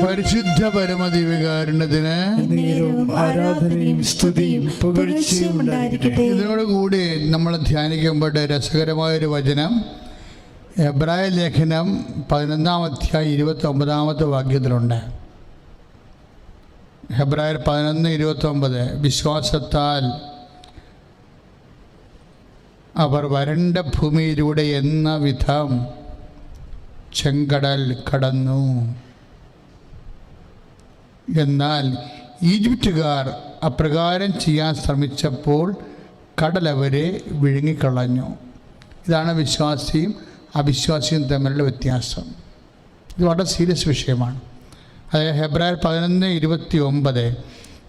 പരിശുദ്ധ പരമദിവകാരുണ്യത്തിന് നേരവും ആരാധനയും സ്തുതിയും പുകഴ്ചയും ഉണ്ടായിരിക്കട്ടെ. ഇതിനോട് കൂടി നമ്മൾ ധ്യാനിക്കുമ്പോൾ രസകരമായൊരു വചനം എബ്രായ ലേഖനം പതിനൊന്നാം അധ്യായം ഇരുപത്തി ഒമ്പതാമത്തെ വാക്യത്തിലുണ്ട്. ഹെബ്രായർ പതിനൊന്ന് ഇരുപത്തി ഒമ്പത് വിശ്വാസത്താൽ അവർ വരണ്ട ഭൂമിയിലൂടെ എന്ന വിധം ചെങ്കടൽ കടന്നു. എന്നാൽ ഈജിപ്തുകാർ അപ്രകാരം ചെയ്യാൻ ശ്രമിച്ചപ്പോൾ കടലവരെ വിഴുങ്ങിക്കളഞ്ഞു. ഇതാണ് വിശ്വാസിയും അവിശ്വാസിയും തമ്മിലുള്ള വ്യത്യാസം. ഇത് വളരെ സീരിയസ് വിഷയമാണ്. അതായത് ഹെബ്രായർ പതിനൊന്ന് ഇരുപത്തി ഒമ്പത്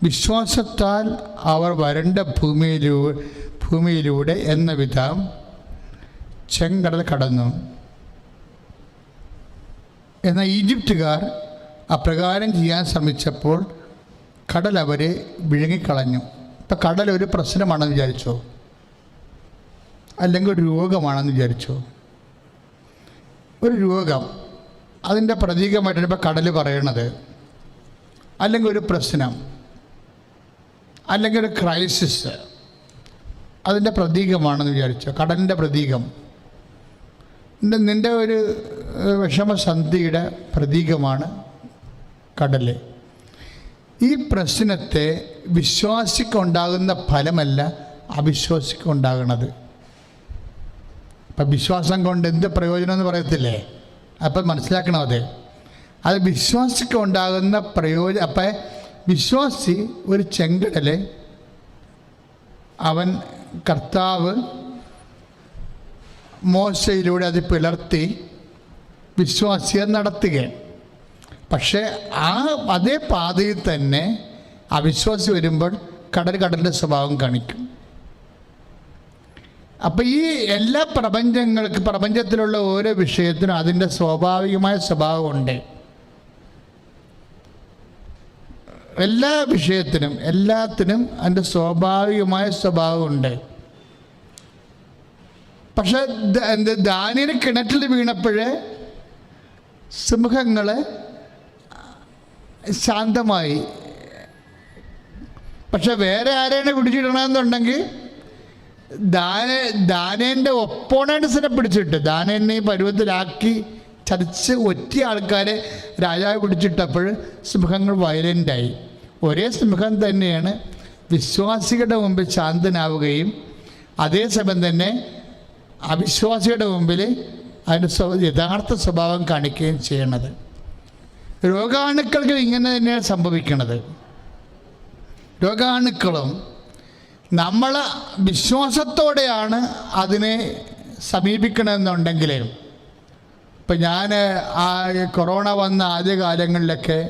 വിശ്വാസത്താൽ അവർ വരണ്ട ഭൂമിയിലൂടെ ഭൂമിയിലൂടെ എന്ന വിധം ചെങ്കടൽ കടന്നു എന്നാൽ ഈജിപ്തുകാർ അപ്രകാരം ചെയ്യാൻ ശ്രമിച്ചപ്പോൾ കടൽ അവരെ വിഴുങ്ങിക്കളഞ്ഞു. ഇപ്പം കടൽ ഒരു പ്രശ്നമാണെന്ന് വിചാരിച്ചോ? അല്ലെങ്കിൽ ഒരു രോഗമാണെന്ന് വിചാരിച്ചോ? ഒരു രോഗം. അതിന്റെ പ്രതീകമായിട്ടാണ് ഇപ്പോൾ കടൽ പറയണത്. അല്ലെങ്കിൽ ഒരു പ്രശ്നം. അല്ലെങ്കിൽ ഒരു ക്രൈസിസ് അതിന്റെ പ്രതീകമാണെന്ന് വിചാരിച്ചോ? കടലിന്റെ പ്രതീകം. നിന്റെ ഒരു വിഷമസന്ധിയുടെ പ്രതീകമാണ് കടൽ ഈ പ്രശ്നത്തെ വിശ്വാസിക്കുണ്ടാകുന്ന ഫലമല്ല അവിശ്വാസിക്കുണ്ടാകണത്. അപ്പം വിശ്വാസം കൊണ്ട് എന്ത് പ്രയോജനം എന്ന് പറയത്തില്ലേ? അപ്പം മനസ്സിലാക്കണം അത്? അത് വിശ്വാസിക്കുണ്ടാകുന്ന പ്രയോജന അപ്പം വിശ്വാസി ഒരു ചെങ്കടൽ അവൻ കർത്താവ് മോശയിലൂടെ അത് പിളർത്തി വിശ്വാസിയെ നടത്തുകയാണ്. പക്ഷേ ആ അതേ പാതയിൽ തന്നെ അവിശ്വാസി വരുമ്പോൾ കടൽ കടലിന്റെ സ്വഭാവം കാണിക്കും. അപ്പം ഈ എല്ലാ പ്രപഞ്ചങ്ങൾക്ക് പ്രപഞ്ചത്തിലുള്ള ഓരോ വിഷയത്തിനും അതിന്റെ സ്വാഭാവികമായ സ്വഭാവമുണ്ട് എല്ലാ വിഷയത്തിനും എല്ലാത്തിനും അതിന്റെ സ്വാഭാവികമായ സ്വഭാവമുണ്ട് പക്ഷെ എന്ത് ദാനിയൽ കിണറ്റിൽ വീണപ്പോഴേ സിംഹങ്ങൾ ശാന്തമായി. പക്ഷെ വേറെ ആരെയാണ് പിടിച്ചിടണമെന്നുണ്ടെങ്കിൽ ദാന ദാനേന്റെ ഒപ്പോണൻസിനെ പിടിച്ചിട്ട് ദാനേനെ പരുവത്തിലാക്കി ചതിച്ച് ഒറ്റ ആൾക്കാരെ രാജാവ് പിടിച്ചിട്ടപ്പോൾ സിംഹങ്ങൾ വയലന്റായി ഒരേ സിംഹം തന്നെയാണ് വിശ്വാസികളുടെ മുമ്പിൽ ശാന്തനാവുകയും അതേസമയം തന്നെ അവിശ്വാസിയുടെ മുമ്പിൽ അതിന്റെ യഥാർത്ഥ സ്വഭാവം കാണിക്കുകയും ചെയ്യണത്. രോഗാണുക്കൾക്ക് ഇങ്ങനെ തന്നെയാണ് സംഭവിക്കുന്നത് രോഗാണുക്കളും നമ്മൾ വിശ്വാസത്തോടെയാണ് അതിനെ സമീപിക്കണമെന്നുണ്ടെങ്കിൽ ഇപ്പം ഞാൻ ആ കൊറോണ വന്ന ആദ്യ കാലങ്ങളിലൊക്കെ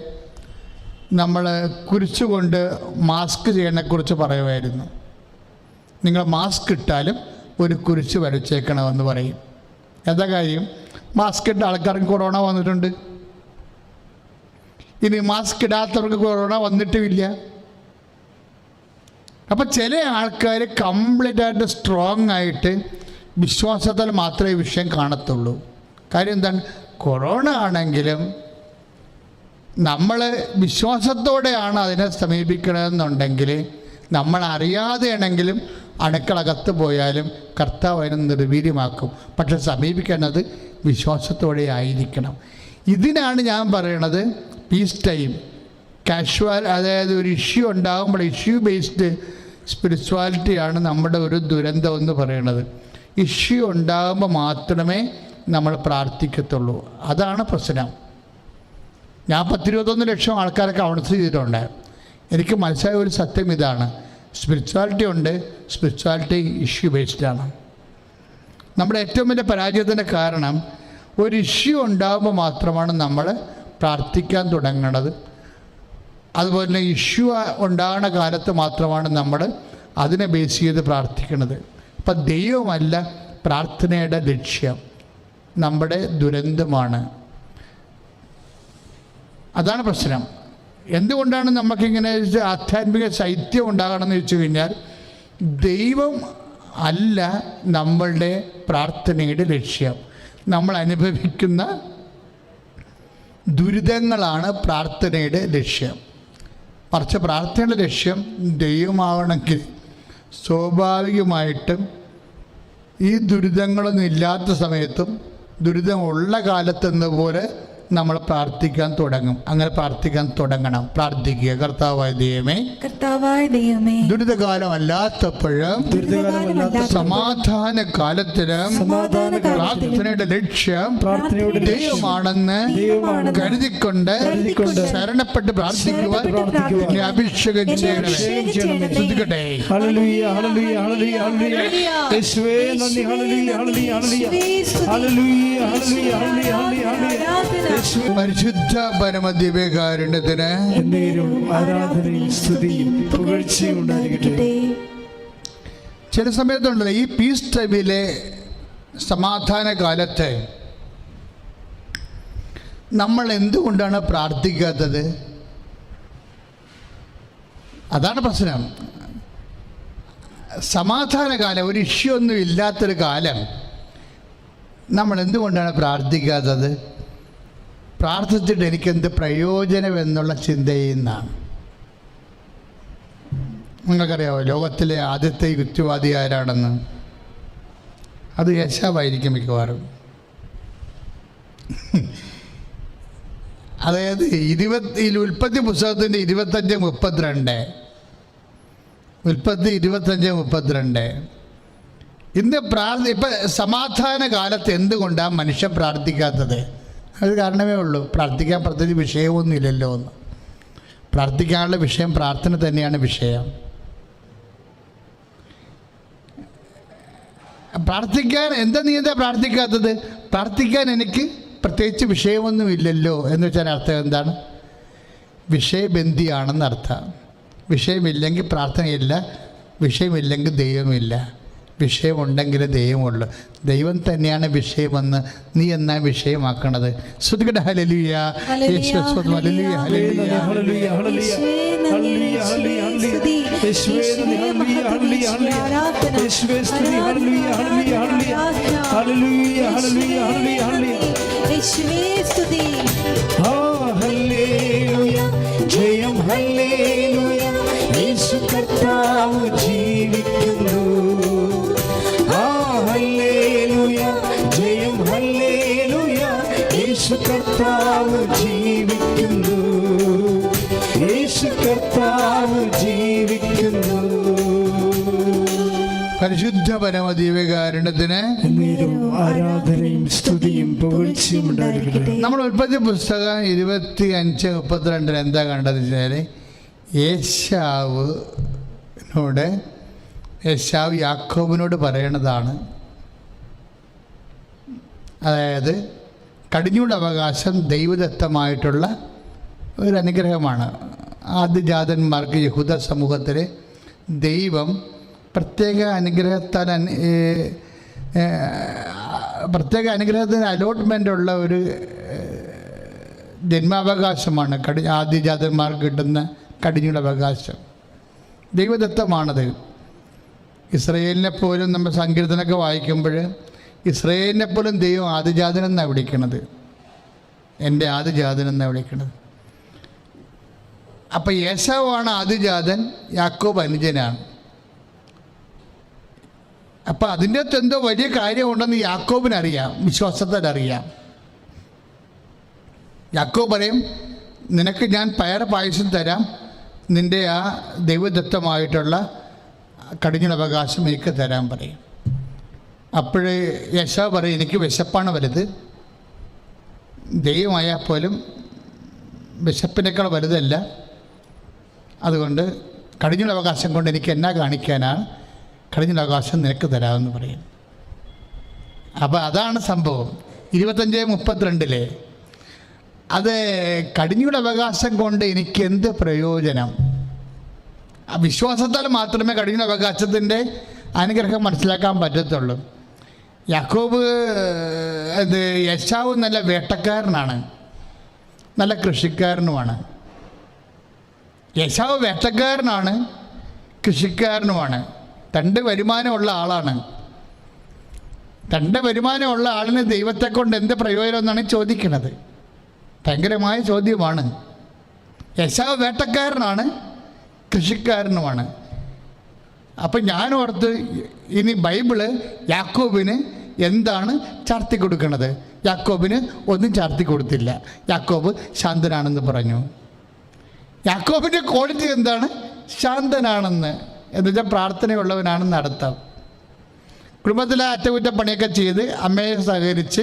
നമ്മൾ കുരിച്ചുകൊണ്ട് മാസ്ക് ചെയ്യണക്കുറിച്ച് പറയുമായിരുന്നു. നിങ്ങൾ മാസ്ക് ഇട്ടാലും ഒരു കുരിച്ച് വരച്ചേക്കണമെന്ന് പറയും. എന്താ കാര്യം? മാസ്ക് ഇട്ട ആൾക്കാർക്ക് കൊറോണ വന്നിട്ടുണ്ട്. ഇനി മാസ്ക് ഇടാത്തവർക്ക് കൊറോണ വന്നിട്ടുമില്ല. അപ്പം ചില ആൾക്കാർ കംപ്ലീറ്റ് ആയിട്ട് സ്ട്രോങ് ആയിട്ട് വിശ്വാസത്താൽ മാത്രമേ വിഷയം കാണത്തുള്ളൂ. കാര്യം എന്താണ്? കൊറോണ ആണെങ്കിലും നമ്മൾ വിശ്വാസത്തോടെയാണ് അതിനെ സമീപിക്കണമെന്നുണ്ടെങ്കിൽ നമ്മൾ അറിയാതെയാണെങ്കിലും അണുക്കളകത്ത് പോയാലും കർത്താവ് അതിനെ നിർവീര്യമാക്കും. പക്ഷെ സമീപിക്കേണ്ടത് വിശ്വാസത്തോടെ ആയിരിക്കണം. ഇതിനാണ് ഞാൻ പറയണത് പീസ് ടൈം കാഷ്വൽ അതായത് ഒരു ഇഷ്യൂ ഉണ്ടാകുമ്പോൾ ഇഷ്യൂ ബേസ്ഡ് സ്പിരിച്വാലിറ്റിയാണ് നമ്മുടെ ഒരു ദുരന്തം എന്ന് പറയുന്നത്. ഇഷ്യൂ ഉണ്ടാകുമ്പോൾ മാത്രമേ നമ്മൾ പ്രാർത്ഥിക്കത്തുള്ളൂ. അതാണ് പ്രശ്നം. ഞാൻ പത്തിരുപത്തൊന്ന് ലക്ഷം ആൾക്കാരെ കൗൺസിൽ ചെയ്തിട്ടുണ്ട്. എനിക്ക് മനസ്സിലായ ഒരു സത്യം ഇതാണ്. സ്പിരിച്വാലിറ്റി ഉണ്ട് സ്പിരിച്വാലിറ്റി ഇഷ്യൂ ബേസ്ഡാണ് നമ്മുടെ ഏറ്റവും വലിയ പരാജയത്തിന്റെ കാരണം ഒരു ഇഷ്യൂ ഉണ്ടാകുമ്പോൾ മാത്രമാണ് നമ്മൾ പ്രാർത്ഥിക്കാൻ തുടങ്ങണത്. അതുപോലെ ഇഷ്യൂ ഉണ്ടാകുന്ന കാലത്ത് മാത്രമാണ് നമ്മൾ അതിനെ ബേസ് ചെയ്ത് പ്രാർത്ഥിക്കുന്നത് അപ്പം ദൈവമല്ല പ്രാർത്ഥനയുടെ ലക്ഷ്യം. നമ്മുടെ ദുരന്തമാണ്. അതാണ് പ്രശ്നം. എന്തുകൊണ്ടാണ് നമുക്കിങ്ങനെ ആധ്യാത്മിക ശൈത്യം ഉണ്ടാകണമെന്ന് വെച്ച് കഴിഞ്ഞാൽ ദൈവം അല്ല നമ്മളുടെ പ്രാർത്ഥനയുടെ ലക്ഷ്യം. നമ്മൾ അനുഭവിക്കുന്ന ദുരിതങ്ങളാണ് പ്രാർത്ഥനയുടെ ലക്ഷ്യം. മറിച്ച് പ്രാർത്ഥനയുടെ ലക്ഷ്യം ദൈവമാവണമെങ്കിൽ സ്വാഭാവികമായിട്ടും ഈ ദുരിതങ്ങളൊന്നും ഇല്ലാത്ത സമയത്തും ദുരിതമുള്ള കാലത്തെന്ന പോലെ നമ്മൾ പ്രാർത്ഥിക്കാൻ തുടങ്ങും. അങ്ങനെ പ്രാർത്ഥിക്കാൻ തുടങ്ങണം. പ്രാർത്ഥിക്കുക. കർത്താവായ ദൈവമേ കർത്താവായ ദൈവമേ ദുരിതകാലം അല്ലാത്തപ്പോഴും സമാധാന കാലത്തിന് പ്രാർത്ഥനയുടെ ലക്ഷ്യം ദൈവമാണെന്ന് കരുതിക്കൊണ്ട് ശരണപ്പെട്ട് പ്രാർത്ഥിക്കുവാൻ അഭിഷേകം ചെയ്യണമേ. ശ്രദ്ധിക്കട്ടെ. ഹല്ലേലൂയ ഹല്ലേലൂയ ഹല്ലേലൂയ ഹല്ലേലൂയ. നന്ദി പരിശുദ്ധ പരമദിവ്യകാരുണ്യത്തിന് എന്നേരും ആരാധനയും സ്തുതിയും പുകഴ്ചയും ഉണ്ടായിരിക്കട്ടെ. ചില സമയത്തുണ്ടല്ലോ ഈ പീസ് ടൈമിലെ സമാധാന കാലത്ത് നമ്മൾ എന്തുകൊണ്ടാണ് പ്രാർത്ഥിക്കാത്തത്? അതാണ് പ്രശ്നം. സമാധാന കാലം ഒരു ഇഷ്യൂ ഒന്നും ഇല്ലാത്തൊരു കാലം നമ്മൾ എന്തുകൊണ്ടാണ് പ്രാർത്ഥിക്കാത്തത്? പ്രാർത്ഥിച്ചിട്ട് എനിക്കെന്ത് പ്രയോജനം എന്നുള്ള ചിന്തയിൽ നിന്നാണ്. നിങ്ങൾക്കറിയാമോ ലോകത്തിലെ ആദ്യത്തെ യുക്തിവാദി ആരാണെന്ന്? അത് യശാവായിരിക്കും മിക്കവാറും. അതായത് ഇരുപത്തി ഉൽപ്പത്തി പുസ്തകത്തിന്റെ ഇരുപത്തഞ്ച് മുപ്പത്തിരണ്ട്. ഉൽപ്പത്തി ഇരുപത്തഞ്ച് മുപ്പത്തിരണ്ട്. ഇന്ന് പ്രാർത്ഥി ഇപ്പം സമാധാന കാലത്ത് എന്തുകൊണ്ടാണ് മനുഷ്യൻ പ്രാർത്ഥിക്കാത്തത്? അത് കാരണമേ ഉള്ളൂ. പ്രാർത്ഥിക്കാൻ പ്രത്യേകിച്ച് വിഷയമൊന്നുമില്ലല്ലോ എന്ന്. പ്രാർത്ഥിക്കാനുള്ള വിഷയം പ്രാർത്ഥന തന്നെയാണ് വിഷയം. പ്രാർത്ഥിക്കാൻ എന്താ നീ എന്താ പ്രാർത്ഥിക്കാത്തത്? പ്രാർത്ഥിക്കാൻ എനിക്ക് പ്രത്യേകിച്ച് വിഷയമൊന്നും ഇല്ലല്ലോ എന്ന് വെച്ചാൽ അർത്ഥം എന്താണ്? വിഷയബന്ധിയാണെന്ന് അർത്ഥം വിഷയമില്ലെങ്കിൽ പ്രാർത്ഥനയില്ല വിഷയമില്ലെങ്കിൽ ദൈവമില്ല. വിഷയമുണ്ടെങ്കിൽ ദൈവമുള്ളൂ. ദൈവം തന്നെയാണ് വിഷയമെന്ന് നീ എന്നാ വിഷയമാക്കണത്? ശ്രുതികട ഹലലിയ യേശു ഹലലിയ ഹലലിയ ഹല്ലേലൂയ. കർത്താവ് ജീവിക്കുന്നു. യേശു കർത്താവ് ജീവിക്കുന്നു. പരിശുദ്ധ എന്നേരും ആരാധനയും സ്തുതിയും പുകഴ്ചയും നമ്മൾ ഉൽപ്പത്തി പുസ്തകം ഇരുപത്തി അഞ്ച് മുപ്പത്തിരണ്ടിൽ എന്താ കണ്ടത് വെച്ചാൽ യേശാവിനോട് യേശാവ് യാക്കോബിനോട് പറയണതാണ്. അതായത് കടിഞ്ഞൂട് അവകാശം ദൈവദത്തമായിട്ടുള്ള ഒരു അനുഗ്രഹമാണ് ആദ്യജാതന്മാർക്ക് യഹൂദ സമൂഹത്തിൽ ദൈവം പ്രത്യേക അനുഗ്രഹത്താൽ പ്രത്യേക അനുഗ്രഹത്തിന് അലോട്ട്മെന്റ് ഉള്ള ഒരു ജന്മാവകാശമാണ് കടി ആദ്യജാതന്മാർക്ക് കിട്ടുന്ന കടിഞ്ഞുള്ള അവകാശം ദൈവദത്തമാണത്. ഇസ്രയേലിനെ പോലും നമ്മൾ സങ്കീർത്തനമൊക്കെ വായിക്കുമ്പോൾ ഇസ്രയേലിനെ പോലും ദൈവം ആദിജാതൻ എന്നാണ് വിളിക്കണത്? എന്റെ ആദിജാതൻ എന്നാണ് വിളിക്കണത്? അപ്പം യേശാവാണ് ആദിജാതൻ യാക്കോബ് അനുജനാണ്. അപ്പം അതിന്റെ അകത്ത് എന്തോ വലിയ കാര്യമുണ്ടെന്ന് യാക്കോബിനറിയാം വിശ്വാസത്തിനറിയാം യാക്കോബ് പറയും നിനക്ക് ഞാൻ പയർ പായസം തരാം. നിന്റെ ആ ദൈവദത്തമായിട്ടുള്ള കടിഞ്ഞുളവകാശം എനിക്ക് തരാൻ പറയും. അപ്പോഴേ യശ പറയും എനിക്ക് വിശപ്പാണ് വലുത്. ദൈവമായാൽ പോലും വിശപ്പിനേക്കാൾ വലുതല്ല. അതുകൊണ്ട് കടിഞ്ഞുളവകാശം കൊണ്ട് എനിക്ക് എന്നാ കാണിക്കാനാണ്? കടിഞ്ഞുളവകാശം നിനക്ക് തരാമെന്ന് പറയും. അപ്പോൾ അതാണ് സംഭവം. ഇരുപത്തഞ്ച് മുപ്പത്തിരണ്ടിലെ. അത് കടിഞ്ഞുള്ള അവകാശം കൊണ്ട് എനിക്ക് എന്ത് പ്രയോജനം? ആ വിശ്വാസത്താൽ മാത്രമേ കടിഞ്ഞുള്ള അവകാശത്തിന്റെ അനുഗ്രഹം മനസ്സിലാക്കാൻ പറ്റത്തുള്ളൂ. യാക്കോബ് അത് യശാവ് നല്ല വേട്ടക്കാരനാണ്. നല്ല കൃഷിക്കാരനുമാണ്. യശാവ് വേട്ടക്കാരനാണ് കൃഷിക്കാരനുമാണ്. രണ്ട് വരുമാനമുള്ള ആളാണ്. രണ്ട് വരുമാനമുള്ള ആളിന് ദൈവത്തെ കൊണ്ട് എന്ത് പ്രയോജനം എന്നാണ് ചോദിക്കുന്നത്. ഭയങ്കരമായ ചോദ്യമാണ്. യശാവ് വേട്ടക്കാരനാണ് കൃഷിക്കാരനുമാണ്. അപ്പം ഞാൻ ഓർത്ത് ഇനി ബൈബിൾ യാക്കോബിന് എന്താണ് ചാർത്തി കൊടുക്കുന്നത് യാക്കോബിന് ഒന്നും ചാർത്തി കൊടുത്തില്ല. യാക്കോബ് ശാന്തനാണെന്ന് പറഞ്ഞു. യാക്കോബിന്റെ ക്വാളിറ്റി എന്താണ്? ശാന്തനാണെന്ന്. എന്ന് വെച്ചാൽ പ്രാർത്ഥനയുള്ളവനാണെന്ന് അർത്ഥം. കുടുംബത്തിലെ അറ്റകുറ്റപ്പണിയൊക്കെ ചെയ്ത് അമ്മയെ സഹകരിച്ച്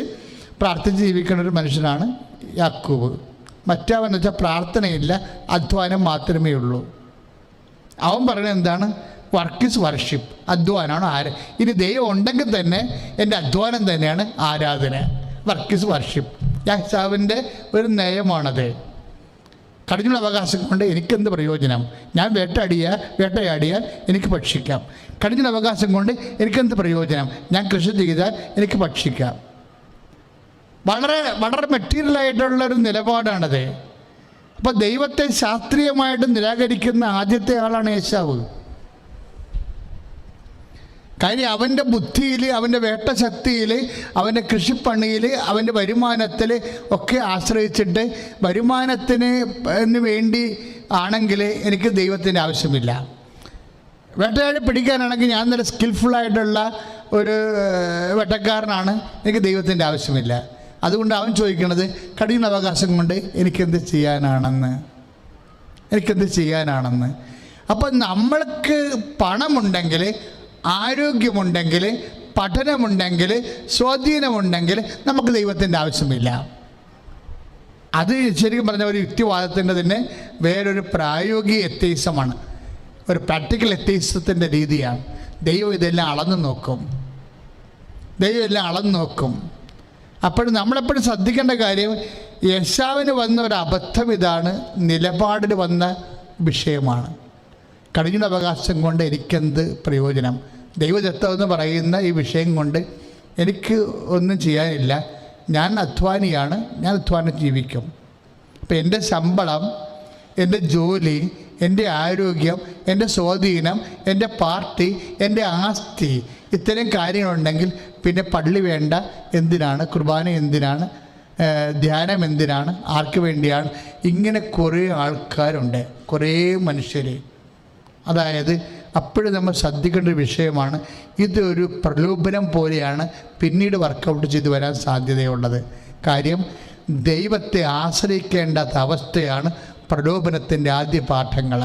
പ്രാർത്ഥിച്ച് ജീവിക്കുന്ന ഒരു മനുഷ്യനാണ് യാക്കൂബ്. മറ്റവൻ വെച്ചാൽ പ്രാർത്ഥനയില്ല അധ്വാനം മാത്രമേ ഉള്ളൂ. അവൻ പറയുന്നത് എന്താണ്? വർക്ക് ഇസ് വർഷിപ്പ് അധ്വാനമാണ് ആര ഇനി ദൈവം ഉണ്ടെങ്കിൽ തന്നെ എന്റെ അധ്വാനം തന്നെയാണ് ആരാധന. Work is worship. യാസാവിന്റെ ഒരു നയമാണത് കടിഞ്ഞുള്ള അവകാശം കൊണ്ട് എനിക്കെന്ത് പ്രയോജനം? ഞാൻ വേട്ടയാടിയ വേട്ടയാടിയാൽ എനിക്ക് ഭക്ഷിക്കാം. കടിഞ്ഞുള്ള അവകാശം കൊണ്ട് എനിക്കെന്ത് പ്രയോജനം? ഞാൻ കൃഷി ചെയ്താൽ എനിക്ക് ഭക്ഷിക്കാം. വളരെ വളരെ മെറ്റീരിയലായിട്ടുള്ള ഒരു നിലപാടാണത്. അപ്പോൾ ദൈവത്തെ ശാസ്ത്രീയമായിട്ട് നിരാകരിക്കുന്ന ആദ്യത്തെ ആളാണ് യേശാവ്. കാര്യം അവന്റെ ബുദ്ധിയിൽ അവന്റെ വേട്ടശക്തിയിൽ അവന്റെ കൃഷിപ്പണിയിൽ അവന്റെ വരുമാനത്തിൽ ഒക്കെ ആശ്രയിച്ചിട്ട് വരുമാനത്തിന് വേണ്ടി ആണെങ്കിൽ എനിക്ക് ദൈവത്തിന്റെ ആവശ്യമില്ല. വേട്ടയാടി പിടിക്കാനാണെങ്കിൽ ഞാൻ നല്ല സ്കിൽഫുള്ളായിട്ടുള്ള ഒരു വെട്ടക്കാരനാണ്. എനിക്ക് ദൈവത്തിന്റെ ആവശ്യമില്ല. അതുകൊണ്ട് അവൻ ചോദിക്കുന്നത് കഠിന അവകാശം കൊണ്ട് എനിക്കെന്ത് ചെയ്യാനാണെന്ന്? എനിക്കെന്ത് ചെയ്യാനാണെന്ന്? അപ്പം നമ്മൾക്ക് പണമുണ്ടെങ്കിൽ ആരോഗ്യമുണ്ടെങ്കിൽ പഠനമുണ്ടെങ്കിൽ സ്വാധീനമുണ്ടെങ്കിൽ നമുക്ക് ദൈവത്തിന്റെ ആവശ്യമില്ല. അത് ശരിക്കും പറഞ്ഞ ഒരു യുക്തിവാദത്തിന്റെ തന്നെ വേറൊരു പ്രായോഗിക എത്തീസമാണ് ഒരു പ്രാക്ടിക്കൽ എത്തീസത്തിന്റെ രീതിയാണ്. ദൈവം ഇതെല്ലാം അളന്നു നോക്കും. ദൈവം എല്ലാം അളന്നു നോക്കും. അപ്പോഴും നമ്മളെപ്പോഴും ശ്രദ്ധിക്കേണ്ട കാര്യം യശാവിന് വന്ന ഒരു അബദ്ധം ഇതാണ് നിലപാടിൽ വന്ന വിഷയമാണ്. കടിഞ്ഞ അവകാശം കൊണ്ട് എനിക്കെന്ത് പ്രയോജനം? ദൈവദത്തം എന്ന് പറയുന്ന ഈ വിഷയം കൊണ്ട് എനിക്ക് ഒന്നും ചെയ്യാനില്ല. ഞാൻ അധ്വാനിയാണ്. ഞാൻ അധ്വാനം ജീവിക്കും. അപ്പം എന്റെ ശമ്പളം എന്റെ ജോലി എന്റെ ആരോഗ്യം എന്റെ സ്വാധീനം എന്റെ പാർട്ടി എന്റെ ആസ്തി ഇത്തരം കാര്യങ്ങളുണ്ടെങ്കിൽ പിന്നെ പള്ളി വേണ്ട. എന്തിനാണ്? കുർബാന എന്തിനാണ്? ധ്യാനം എന്തിനാണ്? ആർക്ക് വേണ്ടിയാണ്? ഇങ്ങനെ കുറേ ആൾക്കാരുണ്ട്. കുറേ മനുഷ്യർ അതായത് അപ്പോഴും നമ്മൾ ശ്രദ്ധിക്കേണ്ട ഒരു വിഷയമാണ്. ഇതൊരു പ്രലോഭനം പോലെയാണ് പിന്നീട് വർക്കൗട്ട് ചെയ്തു വരാൻ സാധ്യതയുള്ളത്. കാര്യം ദൈവത്തെ ആശ്രയിക്കേണ്ടാത്ത അവസ്ഥയാണ് പ്രലോഭനത്തിന്റെ ആദ്യ പാഠങ്ങൾ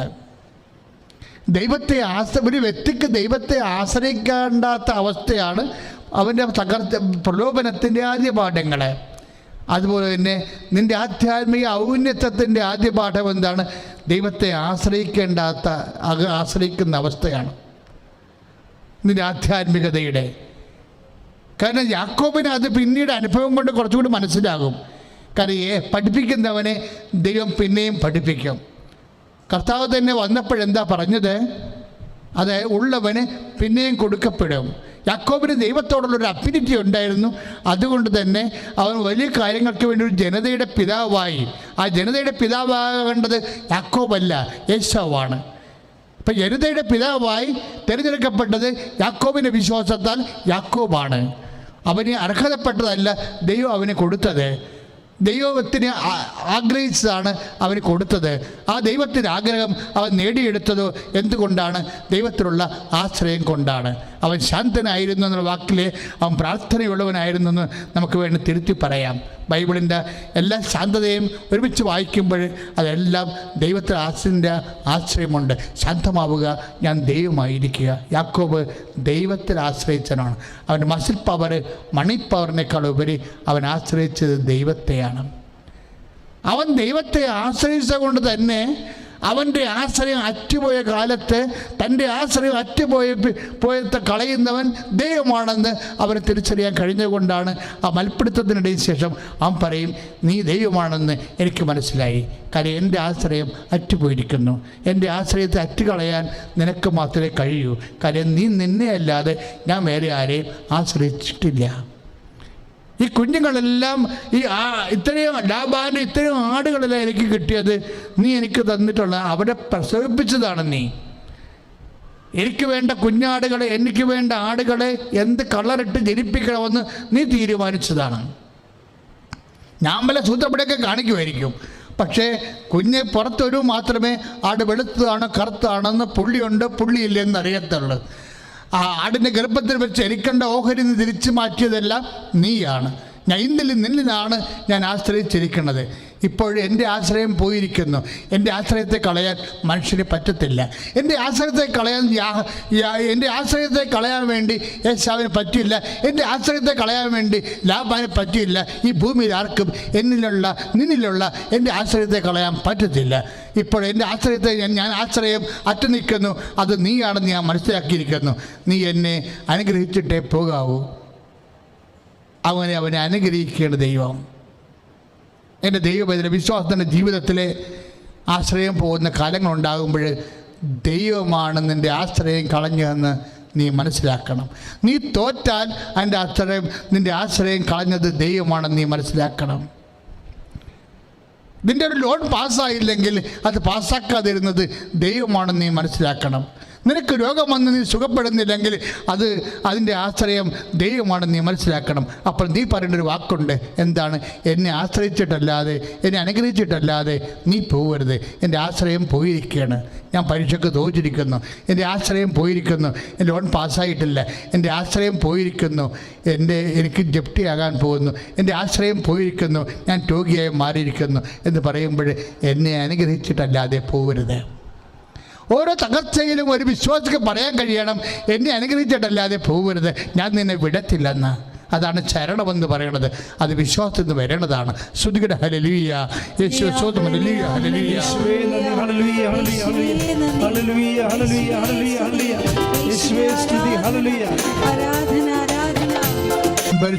ദൈവത്തെ ആശ്ര ഒരു വ്യക്തിക്ക് ദൈവത്തെ ആശ്രയിക്കേണ്ടാത്ത അവസ്ഥയാണ് അവന്റെ തകർച്ച പ്രലോഭനത്തിന്റെ ആദ്യ പാഠങ്ങൾ അതുപോലെ തന്നെ നിന്റെ ആധ്യാത്മിക ഔന്നത്യത്തിന്റെ ആദ്യ പാഠം എന്താണ്? ദൈവത്തെ ആശ്രയിക്കേണ്ടാത്ത ആശ്രയിക്കുന്ന അവസ്ഥയാണ് നിന്റെ ആധ്യാത്മികതയുടെ. കാരണം യാക്കോബിന് അത് പിന്നീട് അനുഭവം കൊണ്ട് കുറച്ചുകൂടി മനസ്സിലാകും. കാരണം ഏ പഠിപ്പിക്കുന്നവനെ ദൈവം പിന്നെയും പഠിപ്പിക്കും. കർത്താവ് തന്നെ വന്നപ്പോഴെന്താ പറഞ്ഞത്? അത് ഉള്ളവന് പിന്നെയും കൊടുക്കപ്പെടും. യാക്കോബിന് ദൈവത്തോടുള്ളൊരു അഫിനിറ്റി ഉണ്ടായിരുന്നു. അതുകൊണ്ട് തന്നെ അവൻ വലിയ കാര്യങ്ങൾക്ക് വേണ്ടി ഒരു ജനതയുടെ പിതാവായി. ആ ജനതയുടെ പിതാവാകേണ്ടത് യാക്കോബല്ല യേശവാണ്. ഇപ്പം ജനതയുടെ പിതാവായി തിരഞ്ഞെടുക്കപ്പെട്ടത് യാക്കോബിന്റെ വിശ്വാസത്താൽ യാക്കോബാണ്. അവന് അർഹതപ്പെട്ടതല്ല ദൈവം അവന് കൊടുത്തത്. ദൈവത്തിന് ആഗ്രഹിച്ചതാണ് അവന് കൊടുത്തത്. ആ ദൈവത്തിന്റെ ആഗ്രഹം അവൻ നേടിയെടുത്തത് എന്തുകൊണ്ടാണ്? ദൈവത്തിലുള്ള ആശ്രയം കൊണ്ടാണ്. അവൻ ശാന്തനായിരുന്നു എന്നുള്ള വാക്കിലെ അവൻ പ്രാർത്ഥനയുള്ളവനായിരുന്നു എന്ന് നമുക്ക് വേണ്ടി തിരുത്തി പറയാം. ബൈബിളിന്റെ എല്ലാ ശാന്തതയും ഒരുമിച്ച് വായിക്കുമ്പോൾ അതെല്ലാം ദൈവത്തിൽ ആശ്രയിന്റെ ആശ്രയമുണ്ട്. ശാന്തമാവുക ഞാൻ ദൈവമായിരിക്കുക. യാക്കോബ് ദൈവത്തിൽ ആശ്രയിച്ചനാണ് അവന്റെ മസിൽ പവർ മണി പവറിനേക്കാൾ ഉപരി അവൻ ആശ്രയിച്ചത് ദൈവത്തെയാണ്. അവൻ ദൈവത്തെ ആശ്രയിച്ചത് കൊണ്ട് തന്നെ അവന്റെ ആശ്രയം അറ്റുപോയ കാലത്ത് തന്റെ ആശ്രയം അറ്റുപോയ പോയത്തെ കളയുന്നവൻ ദൈവമാണെന്ന് അവനെ തിരിച്ചറിയാൻ കഴിഞ്ഞുകൊണ്ടാണ് ആ മൽപ്പിടുത്തത്തിനിടയിൽ ശേഷം അവൻ പറയും നീ ദൈവമാണെന്ന് എനിക്ക് മനസ്സിലായി. കാര്യം എന്റെ ആശ്രയം അറ്റുപോയിരിക്കുന്നു. എന്റെ ആശ്രയത്തെ അറ്റുകളയാൻ നിനക്ക് മാത്രമേ കഴിയൂ. കാര്യം നീ നിന്നെ അല്ലാതെ ഞാൻ വേറെ ആരെയും ആശ്രയിച്ചിട്ടില്ല. ഈ കുഞ്ഞുങ്ങളെല്ലാം ഈ ആ ഇത്രയും ലാബാന്റെ ഇത്രയും ആടുകളെല്ലാം എനിക്ക് കിട്ടിയത് നീ എനിക്ക് തന്നിട്ടുള്ള അവരെ പ്രസവിപ്പിച്ചതാണ് നീ. എനിക്ക് വേണ്ട കുഞ്ഞാടുകളെ എനിക്ക് വേണ്ട ആടുകളെ എന്ത് കളറിട്ട് ജനിപ്പിക്കണമെന്ന് നീ തീരുമാനിച്ചതാണ്. ഞാൻ വല്ല സൂത്രപ്പടിയൊക്കെ കാണിക്കുമായിരിക്കും. പക്ഷേ കുഞ്ഞ് പുറത്തൊരു മാത്രമേ ആട് വെളുത്തതാണോ കറുത്താണെന്ന് പുള്ളിയുണ്ട് പുള്ളിയില്ലെന്ന് അറിയത്തുള്ളൂ. ആ ആടിന്റെ ഗർഭത്തിൽ വെച്ച് എരിക്കേണ്ട ഓഹരി തിരിച്ചു മാറ്റിയതെല്ലാം നീയാണ്. ഞാൻ ഇന്നലെ നിന്നിലാണ് ഞാൻ ആശ്രയിച്ചിരിക്കുന്നത്. ഇപ്പോൾ എന്റെ ആശ്രയം പോയിരിക്കുന്നു. എന്റെ ആശ്രയത്തെ കളയാൻ മനുഷ്യന് പറ്റത്തില്ല. എന്റെ ആശ്രയത്തെ കളയാൻ എന്റെ ആശ്രയത്തെ കളയാൻ വേണ്ടി യേശാവിന് പറ്റില്ല. എന്റെ ആശ്രയത്തെ കളയാൻ വേണ്ടി ലാഭാന് പറ്റില്ല. ഈ ഭൂമിയിൽ ആർക്കും എന്നിലുള്ള നിന്നിലുള്ള എന്റെ ആശ്രയത്തെ കളയാൻ പറ്റത്തില്ല. ഇപ്പോൾ എന്റെ ആശ്രയത്തെ ഞാൻ ഞാൻ ആശ്രയം അറ്റു നിൽക്കുന്നു. അത് നീയാണെന്ന് ഞാൻ മനസ്സിലാക്കിയിരിക്കുന്നു. നീ എന്നെ അനുഗ്രഹിച്ചിട്ടേ പോകാവൂ. അവനെ അവനെ അനുഗ്രഹിക്കേണ്ട ദൈവം. എന്റെ ദൈവവേദന വിശ്വാസത്തിന്റെ ജീവിതത്തിലെ ആശ്രയം പോകുന്ന കാലങ്ങളുണ്ടാകുമ്പോൾ ദൈവമാണ് നിന്റെ ആശ്രയം കളഞ്ഞതെന്ന് നീ മനസ്സിലാക്കണം. നീ തോറ്റാൽ അതിന്റെ ആശ്രയം നിന്റെ ആശ്രയം കളഞ്ഞത് ദൈവമാണെന്ന് നീ മനസ്സിലാക്കണം. നിന്റെ ഒരു ലോൺ പാസ്സായില്ലെങ്കിൽ അത് പാസ്സാക്കാതിരുന്നത് ദൈവമാണെന്ന് നീ മനസ്സിലാക്കണം. നിനക്ക് രോഗം വന്ന് നീ സുഖപ്പെടുന്നില്ലെങ്കിൽ അത് അതിന്റെ ആശ്രയം ദൈവമാണെന്ന് നീ മനസ്സിലാക്കണം. അപ്പോൾ നീ പറയേണ്ട ഒരു വാക്കുണ്ട്. എന്താണ്? എന്നെ ആശ്രയിച്ചിട്ടല്ലാതെ എന്നെ അനുഗ്രഹിച്ചിട്ടല്ലാതെ നീ പോകരുത് എന്റെ ആശ്രയം പോയിരിക്കുകയാണ്. ഞാൻ പരീക്ഷയ്ക്ക് തോച്ചിരിക്കുന്നു എന്റെ ആശ്രയം പോയിരിക്കുന്നു. എന്റെ ലോൺ പാസ്സായിട്ടില്ല. എന്റെ ആശ്രയം പോയിരിക്കുന്നു. എന്റെ എനിക്ക് ജപ്തിയാകാൻ പോകുന്നു. എന്റെ ആശ്രയം പോയിരിക്കുന്നു. ഞാൻ രോഗിയായി മാറിയിരിക്കുന്നു എന്ന് പറയുമ്പോൾ എന്നെ അനുഗ്രഹിച്ചിട്ടല്ലാതെ പോകരുത് ഓരോ തകർച്ചയിലും ഒരു വിശ്വാസിക്ക് പറയാൻ കഴിയണം. എന്നെ അനുഗ്രഹിച്ചിട്ടല്ലാതെ പോകരുത് ഞാൻ നിന്നെ വിടത്തില്ലെന്ന്. അതാണ് ചരണമെന്ന് പറയണത്. അത് വിശ്വാസത്തിൽ നിന്ന് വരേണ്ടതാണ്. ശ്രുതികട ഹലലിയ യേശു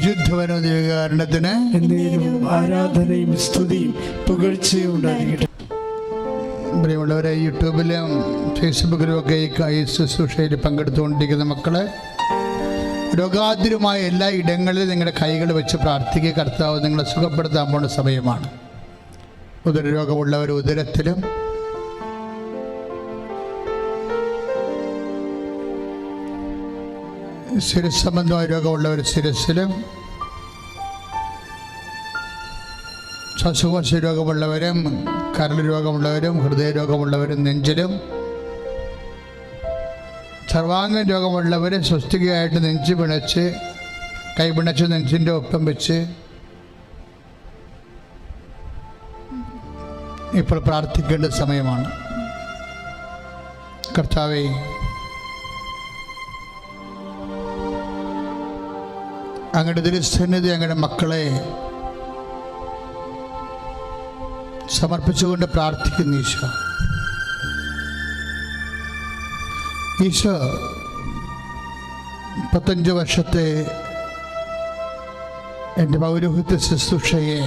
ആരാധന ദിവ്യകാരണത്തിന് എന്നേരും ആരാധനയും സ്തുതിയും പുകഴ്ചയും ഉണ്ടായിരിക്കട്ടെ. പ്രിയമുള്ളവരെ യൂട്യൂബിലും ഫേസ്ബുക്കിലും ഒക്കെ ഈ ശുശ്രൂഷയിൽ പങ്കെടുത്തുകൊണ്ടിരിക്കുന്ന മക്കളെ രോഗാതുരമായ എല്ലാ ഇടങ്ങളിലും നിങ്ങളുടെ കൈകൾ വെച്ച് പ്രാർത്ഥിക്കുക. കർത്താവ് നിങ്ങളെ സുഖപ്പെടുത്താൻ പോകുന്ന സമയമാണ്. ഉദരരോഗമുള്ളവർ ഉദരത്തിലും ശിരസ് സംബന്ധമായ രോഗമുള്ളവർ ശിരസിലും ശ്വാസകോശ രോഗമുള്ളവരും കരൾ രോഗമുള്ളവരും ഹൃദയ രോഗമുള്ളവരും നെഞ്ചിലും. സർവാംഗ രോഗമുള്ളവരെ സ്വസ്തികയായിട്ട് നെഞ്ച് പിണച്ച് കൈ പിണച്ച് നെഞ്ചിന്റെ ഒപ്പം വെച്ച് ഇപ്പോൾ പ്രാർത്ഥിക്കേണ്ട സമയമാണ്. കർത്താവെ അങ്ങയുടെ തിരുസന്നിധി അങ്ങയുടെ മക്കളെ സമർപ്പിച്ചുകൊണ്ട് പ്രാർത്ഥിക്കുന്നു ഈശോ. ഈശോ മുപ്പത്തഞ്ച് വർഷത്തെ എന്റെ പൗരോഹിത്യ ശുശ്രൂഷയെ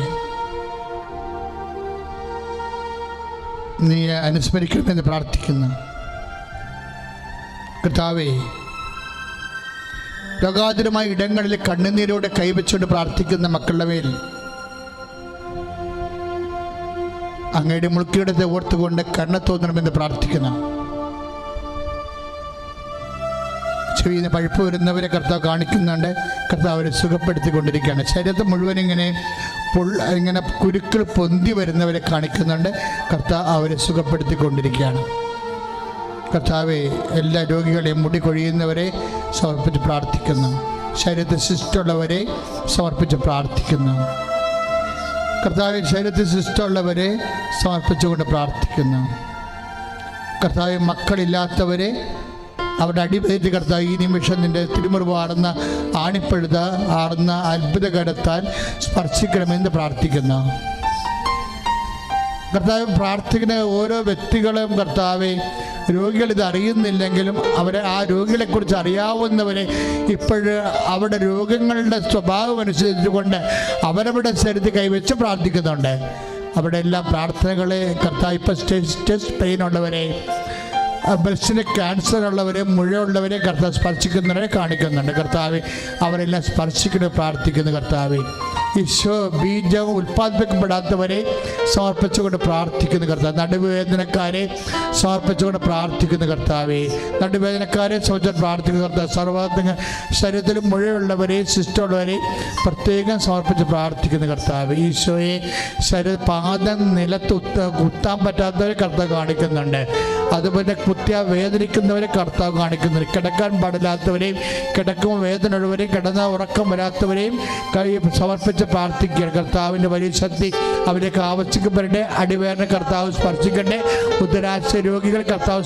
നീ അനുസ്മരിക്കണമെന്ന് പ്രാർത്ഥിക്കുന്നു. കർത്താവേ രോഗാതുരമായ ഇടങ്ങളിൽ കണ്ണുനീരോടെ കൈവച്ചുകൊണ്ട് പ്രാർത്ഥിക്കുന്ന മക്കളുടെ മേൽ അങ്ങയുടെ മുൾക്കിയുടെ ഓർത്തുകൊണ്ട് കണ്ണ തോന്നണമെന്ന് പ്രാർത്ഥിക്കുന്നു. ചെവിയിൽ നിന്ന് പഴുപ്പ് വരുന്നവരെ കർത്താവ് കാണിക്കുന്നുണ്ട്. കർത്താവ് അവരെ സുഖപ്പെടുത്തിക്കൊണ്ടിരിക്കുകയാണ്. ശരീരത്തെ മുഴുവൻ ഇങ്ങനെ പൊള്ള ഇങ്ങനെ കുരുക്കൾ പൊന്തി വരുന്നവരെ കാണിക്കുന്നുണ്ട്. കർത്താവ് അവരെ സുഖപ്പെടുത്തിക്കൊണ്ടിരിക്കുകയാണ്. കർത്താവെ എല്ലാ രോഗികളെയും മുടി കൊഴിയുന്നവരെ സമർപ്പിച്ച് പ്രാർത്ഥിക്കുന്നു. ശരീരത്തിൽ ശിഷ്ടമുള്ളവരെ സമർപ്പിച്ച് പ്രാർത്ഥിക്കുന്നു. കർത്താവ് ശരീരത്തിൽ ശിഷ്ടമുള്ളവരെ സമർപ്പിച്ചുകൊണ്ട് പ്രാർത്ഥിക്കുന്നു. കർത്താവ് മക്കളില്ലാത്തവരെ അവരുടെ അടിപേറ്റ് കർത്താവ് ഈ നിമിഷം നിന്റെ തിരുമുറിവ് ആടുന്ന ആണിപ്പഴുത ആടുന്ന അത്ഭുത കടത്താൽ സ്പർശിക്കണമെന്ന് പ്രാർത്ഥിക്കുന്നു. കർത്താവ് പ്രാർത്ഥിക്കുന്ന ഓരോ വ്യക്തികളും കർത്താവെ രോഗികൾ ഇത് അറിയുന്നില്ലെങ്കിലും അവരെ ആ രോഗികളെക്കുറിച്ച് അറിയാവുന്നവരെ ഇപ്പോഴ് അവരുടെ രോഗങ്ങളുടെ സ്വഭാവം അനുസരിച്ചുകൊണ്ട് അവരവരുടെ ശരീരത്തിൽ കൈവച്ച് പ്രാർത്ഥിക്കുന്നുണ്ട്. അവിടെ എല്ലാ പ്രാർത്ഥനകളെ കർത്താവ് ഇപ്പം ടെസ്റ്റ് പെയിൻ ഉള്ളവരെ ബ്രസ്റ്റിന് ക്യാൻസർ ഉള്ളവരെ മുഴയുള്ളവരെ കർത്താവ് സ്പർശിക്കുന്നവരെ കാണിക്കുന്നുണ്ട്. കർത്താവ് അവരെല്ലാം സ്പർശിക്കുന്നു പ്രാർത്ഥിക്കുന്നു കർത്താവ്. ഈശോ ബീജം ഉൽപ്പാദിപ്പിക്കപ്പെടാത്തവരെ സമർപ്പിച്ചുകൊണ്ട് പ്രാർത്ഥിക്കുന്ന കർത്താവ്. നടുവേദനക്കാരെ സമർപ്പിച്ചുകൊണ്ട് പ്രാർത്ഥിക്കുന്ന കർത്താവെ. നടുവേദനക്കാരെ സമർപ്പിച്ചു പ്രാർത്ഥിക്കുന്ന കർത്താവ്. സർവ ശരീരത്തിൽ മുഴയുള്ളവരെ ശിഷ്ടമുള്ളവരെയും പ്രത്യേകം സമർപ്പിച്ച് പ്രാർത്ഥിക്കുന്ന കർത്താവ്. ഈശോയെ ശരീര പാദം നിലത്ത് കുത്താൻ പറ്റാത്തവരെ കർത്താവ് കാണിക്കുന്നുണ്ട്. അതുപോലെ കുത്തിയ വേദനിക്കുന്നവരെ കർത്താവ് കാണിക്കുന്നുണ്ട്. കിടക്കാൻ പാടില്ലാത്തവരെയും കിടക്കുമ്പോൾ വേദന ഉള്ളവരെയും കിടന്ന ഉറക്കം വരാത്തവരെയും കൈ സമർപ്പിച്ച് പ്രാർത്ഥിക്കുക കർത്താവിന്റെ വലിയ ശക്തി അവരെ ആവശ്യിക്കപ്പെടട്ടെ അടിവേറിനെ കർത്താവ് സ്പർശിക്കട്ടെ. ഉത്തരാശ രോഗികൾ കർത്താവ്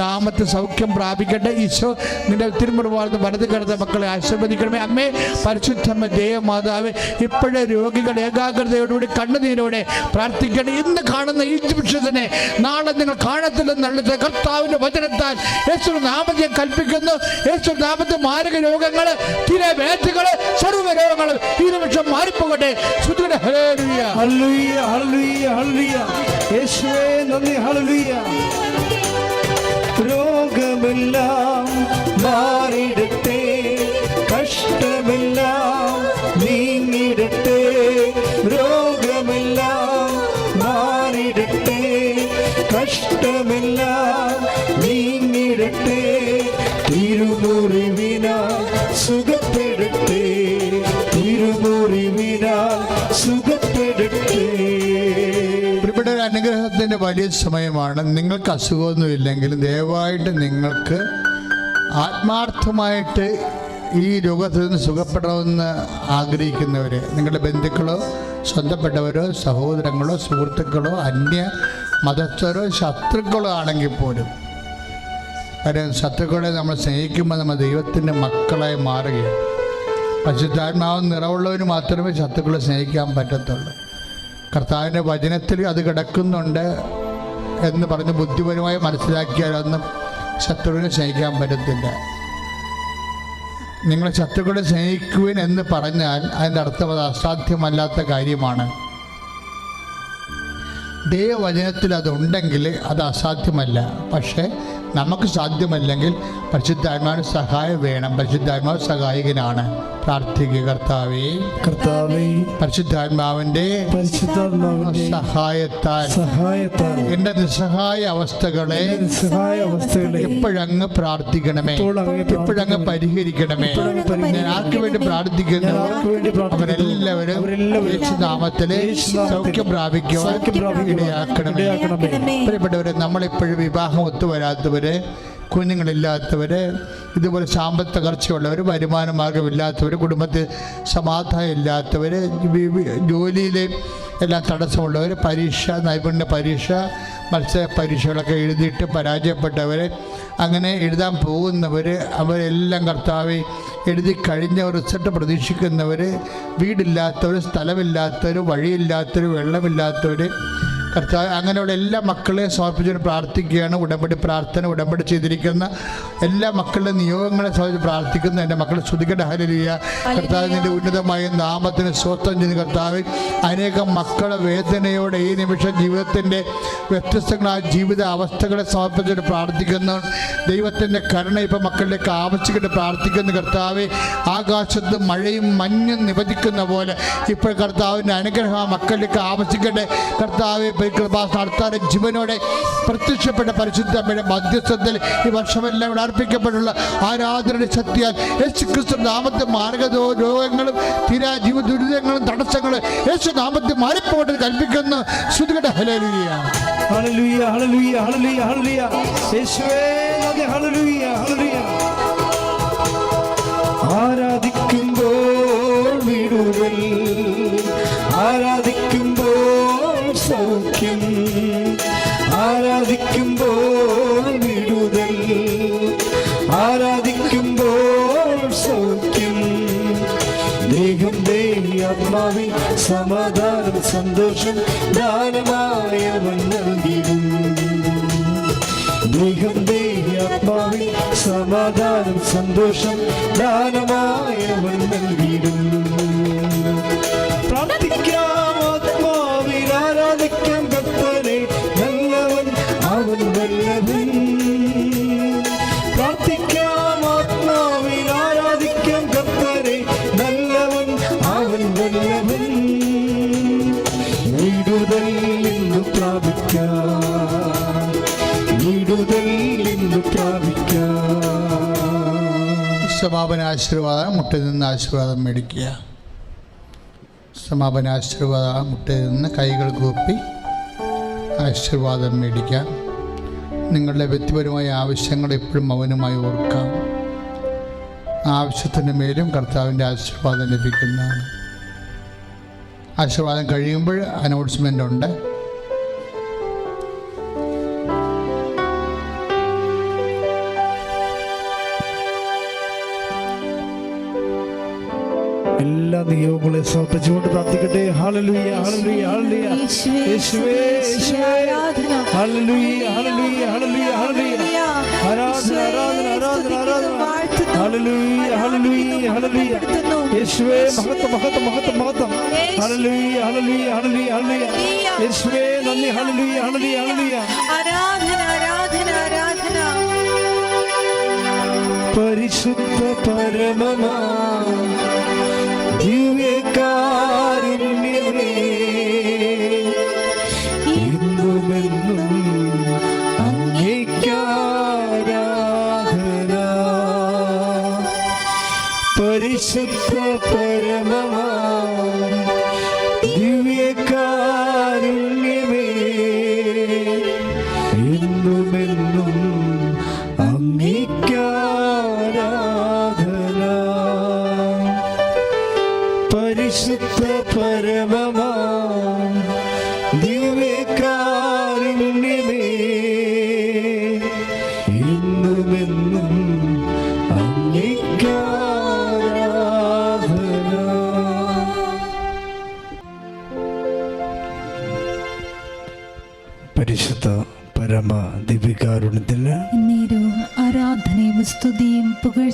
നാമത്തെ സൗഖ്യം പ്രാപിക്കട്ടെ. ഈശോ നിന്റെ തിരുമുറവാർന്ന് വലത് കിടന്ന മക്കളെ ആശീർവദിക്കണമേ. അമ്മേ പരിശുദ്ധമ്മ ദേവമാതാവ് ഇപ്പോഴേ രോഗികൾ ഏകാഗ്രതയോടുകൂടി കണ്ണുനീരോടെ പ്രാർത്ഥിക്കട്ടെ. ഇന്ന് കാണുന്ന ഈ നിമിഷത്തിനെ നാളെ നിങ്ങൾ കാണത്തില്ലെന്നുള്ള കർത്താവിന്റെ വചനത്താൽ യേശു നാമത്തെ കൽപ്പിക്കുന്നു. യേശു നാമത്തെ മാരക രോഗങ്ങൾ തിരവേറ്റുകൾ സർവ രോഗങ്ങൾ ഈ നിമിഷം മാറിപ്പോകട്ടെ. ശ്രുതിയുടെ ഹല്ലേലൂയ. ഹല്ലേലൂയ ഹല്ലേലൂയ യേശുവേ നന്ദി ഹല്ലേലൂയ. രോഗമെല്ലാം മാറിടട്ടെ കഷ്ടമെല്ലാം നീങ്ങിടട്ടെ രോഗമെല്ലാം അനുഗ്രഹത്തിന്റെ വലിയ സമയമാണ്. നിങ്ങൾക്ക് അസുഖമൊന്നുമില്ലെങ്കിലും ദയവായിട്ട് നിങ്ങൾക്ക് ആത്മാർത്ഥമായിട്ട് ഈ രോഗത്തിൽ നിന്ന് സുഖപ്പെടണമെന്ന് ആഗ്രഹിക്കുന്നവർ നിങ്ങളുടെ ബന്ധുക്കളോ സ്വന്തപ്പെട്ടവരോ സഹോദരങ്ങളോ സുഹൃത്തുക്കളോ അന്യ മതസ്ഥരോ ശത്രുക്കളോ ആണെങ്കിൽ പോലും. കാര്യം ശത്രുക്കളെ നമ്മൾ സ്നേഹിക്കുമ്പോൾ നമ്മൾ ദൈവത്തിന്റെ മക്കളായി മാറുകയാണ്. പരിശുദ്ധാത്മാവ് നിറവുള്ളവന് മാത്രമേ ശത്രുക്കളെ സ്നേഹിക്കാൻ പറ്റത്തുള്ളൂ. കർത്താവിന്റെ വചനത്തിൽ അത് കിടക്കുന്നുണ്ട് എന്ന് പറഞ്ഞ് ബുദ്ധിപരമായി മനസ്സിലാക്കിയാൽ അതൊന്നും ശത്രുവിനെ സ്നേഹിക്കാൻ പറ്റത്തില്ല. നിങ്ങൾ ശത്രുക്കളെ സ്നേഹിക്കുവിൻ എന്ന് പറഞ്ഞാൽ അതിന്റെ അർത്ഥം അത് അസാധ്യമല്ലാത്ത കാര്യമാണ്. ദൈവവചനത്തിൽ അതുണ്ടെങ്കിൽ അത് അസാധ്യമല്ല. പക്ഷേ നമുക്ക് സാധ്യമല്ലെങ്കിൽ പരിശുദ്ധാത്മാവിന് സഹായം വേണം. പരിശുദ്ധാത്മാവ് സഹായകനാണ്. പ്രാർത്ഥിക്കുക കർത്താവേ. കർത്താവേ. പരിശുദ്ധാത്മാവിന്റെ സഹായത്താൽ സഹായത്താൽ എന്റെ നിസ്സഹായ അവസ്ഥകളെ സഹായ അവസ്ഥകളെ എപ്പോഴങ്ങ് പ്രാർത്ഥിക്കണമേ. എപ്പോഴങ്ങ് പരിഹരിക്കണമേ. ഞാൻ ആർക്ക് വേണ്ടി പ്രാർത്ഥിക്കുന്നു? അവരെല്ലാവരും നാമത്തിലെ സൗഖ്യം പ്രാപിക്കുവാൻ ഇടയാക്കണമേ. പ്രിയപ്പെട്ടവരെ നമ്മളിപ്പോഴും വിവാഹം ഒത്തുവരാത്തവര് കുഞ്ഞുങ്ങളില്ലാത്തവര് ഇതുപോലെ സാമ്പത്തിക തകർച്ചയുള്ളവർ വരുമാന മാർഗമില്ലാത്തവർ കുടുംബത്തിൽ സമാധാനം ഇല്ലാത്തവർ ജോലിയിൽ എല്ലാം തടസ്സമുള്ളവർ പരീക്ഷ നൈപുണ്യ പരീക്ഷ മത്സര പരീക്ഷകളൊക്കെ എഴുതിയിട്ട് പരാജയപ്പെട്ടവർ അങ്ങനെ എഴുതാൻ പോകുന്നവർ അവരെല്ലാം കർത്താവ് എഴുതി കഴിഞ്ഞ റിസൾട്ട് പ്രതീക്ഷിക്കുന്നവർ വീടില്ലാത്തവർ സ്ഥലമില്ലാത്തവർ വഴിയില്ലാത്തവർ വെള്ളമില്ലാത്തവർ കർത്താവ് അങ്ങനെയുള്ള എല്ലാ മക്കളെയും സമർപ്പിച്ചു പ്രാർത്ഥിക്കുകയാണ്. ഉടമ്പടി പ്രാർത്ഥന ഉടമ്പടി ചെയ്തിരിക്കുന്ന എല്ലാ മക്കളുടെ നിയോഗങ്ങളെ സമർപ്പിച്ച് പ്രാർത്ഥിക്കുന്ന എന്റെ മക്കളെ ശ്രുതികട ഹരലിയ കർത്താവ് നിന്റെ ഉന്നതമായ നാമത്തിന് സ്വസ്ഥം ചെയ്ത് കർത്താവ്. അനേകം മക്കളെ വേദനയോടെ ഈ നിമിഷം ജീവിതത്തിന്റെ വ്യത്യസ്തങ്ങളായ ജീവിത അവസ്ഥകളെ സമർപ്പിച്ചിട്ട് പ്രാർത്ഥിക്കുന്നു. ദൈവത്തിന്റെ കരുണ ഇപ്പം മക്കളിലേക്ക് ആവശ്യിച്ചിട്ട് പ്രാർത്ഥിക്കുന്ന കർത്താവ്. ആകാശത്ത് മഴയും മഞ്ഞും നിവധിക്കുന്ന പോലെ ഇപ്പോൾ കർത്താവിന്റെ അനുഗ്രഹം മക്കളിലേക്ക് ആവശ്യിക്കട്ടെ കർത്താവ് കൃപാ നടത്താൻ ജീവനോടെ പ്രത്യക്ഷപ്പെട്ട പരിശുദ്ധമ്മയുടെ മധ്യസ്ഥത്തിൽ ഈ വർഷമെല്ലാം ഇവിടെ അർപ്പിക്കപ്പെട്ടുള്ള ആരാധനയുടെ ശക്തിയാൽ യേശു ക്രിസ്തു നാമത്തെ മാർഗതോ രോഗങ്ങളും തീരാ ജീവ ദുരിതങ്ങളും തടസ്സങ്ങളും യേശു നാമത്തെ മാറിപ്പോട്ട് കൽപ്പിക്കുന്ന ശ്രുതികട ഹലേലിയ ഹലലുയ ഹലലുയ ഹലലുയ ഹലലുയ യേശുവേ നന്ദി സമാധാനം സന്തോഷം ദാനമായവൻ നൽകിടും സമാപന ആശീർവാദം മുട്ടിൽ നിന്ന് ആശീർവാദം മേടിക്കുക. സമാപന ആശീർവാദം മുട്ടിൽ നിന്ന് കൈകൾ കൂപ്പി ആശീർവാദം മേടിക്കാം. നിങ്ങളുടെ വ്യക്തിപരമായ ആവശ്യങ്ങൾ എപ്പോഴും മൗനമായി ഓർക്കാം. ആവശ്യത്തിന്റെ മേലും കർത്താവിന്റെ ആശീർവാദം ലഭിക്കുന്നതാണ് ആശീർവാദം കഴിയുമ്പോൾ അനൗൺസ്മെന്റ് ഉണ്ട്. നിയോഗങ്ങളെ സമർപ്പിച്ചുകൊണ്ട് പ്രാർത്ഥിക്കട്ടെ. ഹല്ലേലൂയ ഹല്ലേലൂയ ഹല്ലേലൂയ യേശുവേ യേശുവേ ഹല്ലേലൂയ ഹല്ലേലൂയ ഹല്ലേലൂയ ഹല്ലേലൂയ ആരാധന ആരാധന ആരാധന. ആരാധന ഹല്ലേലൂയ ഹല്ലേലൂയ ഹല്ലേലൂയ യേശുവേ മഹത്വം മഹത്വം മഹത്വം മഹത്വം. ഹല്ലേലൂയ ഹല്ലേലൂയ ഹല്ലേലൂയ ഹല്ലേലൂയ. യേശുവേ നന്ദി. ഹല്ലേലൂയ ഹല്ലേലൂയ. ഹല്ലേലൂയ ആരാധന ആരാധന ആരാധന. പരിശുദ്ധ പരമമാ you get God.